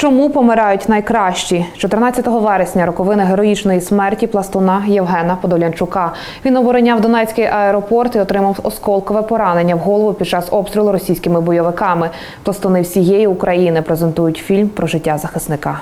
Чому помирають найкращі? 14 вересня роковини героїчної смерті пластуна Євгена Подолянчука. Він обороняв Донецький аеропорт і отримав осколкове поранення в голову під час обстрілу російськими бойовиками. Пластуни всієї України презентують фільм про життя захисника.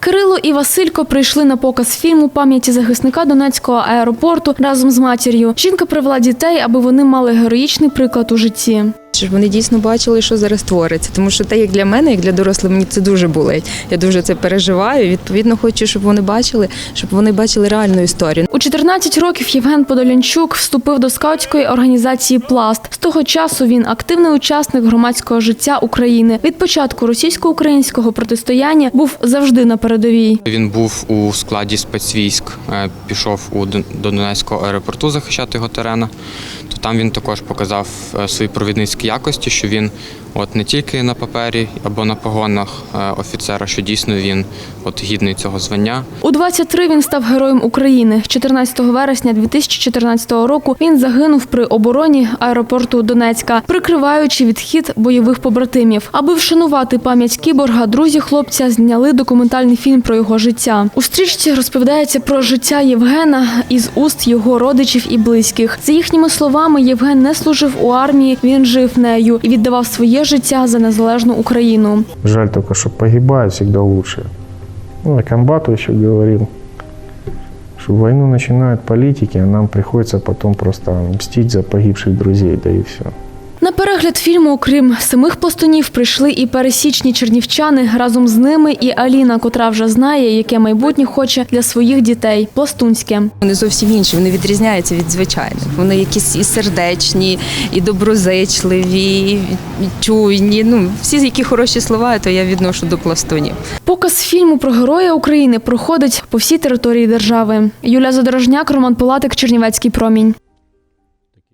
Кирило і Василько прийшли на показ фільму пам'яті захисника Донецького аеропорту разом з матір'ю. Жінка привела дітей, аби вони мали героїчний приклад у житті. Щоб вони дійсно бачили, що зараз твориться. Тому що те, як для мене, як для дорослих, мені це дуже болить. Я дуже це переживаю. Відповідно, хочу, щоб вони бачили, щоб вони бачили реальну історію. У 14 років Євген Подолянчук вступив до скаутської організації Пласт. З того часу він активний учасник громадського життя України. Від початку російсько-українського протистояння був завжди на передовій. Він був у складі спецвійськ, е, пішов у до Донецького аеропорту захищати його терена. То там він також показав е, свої провідницькі якості, що він от не тільки на папері або на погонах е, офіцера, що дійсно він от гідний цього звання. У 23 він став героєм України. 14 вересня 2014 року він загинув при обороні аеропорту Донецька, прикриваючи відхід бойових побратимів. Аби вшанувати пам'ять кіборга, друзі хлопця зняли документальний фільм про його життя. У стрічці розповідається про життя Євгена із уст його родичів і близьких. За їхніми словами, Євген не служив у армії, він жив нею і віддавав своє життя за незалежну Україну. Жаль только, що погибає завжди лучше. Ну, комбату ще говорив, що війну починають політики, а нам приходиться потом просто мстить за погибших друзей, да і все. На перегляд фільму, окрім самих пластунів, прийшли і пересічні чернівчани. Разом з ними і Аліна, котра вже знає, яке майбутнє хоче для своїх дітей пластунське. Вони зовсім інші, вони відрізняються від звичайних. Вони якісь і сердечні, і доброзичливі, і чуйні. Ну, всі які хороші слова, то я відношу до пластунів. Показ фільму про героя України проходить по всій території держави. Юлія Задорожняк, Роман Пилатик, Чернівецький промінь.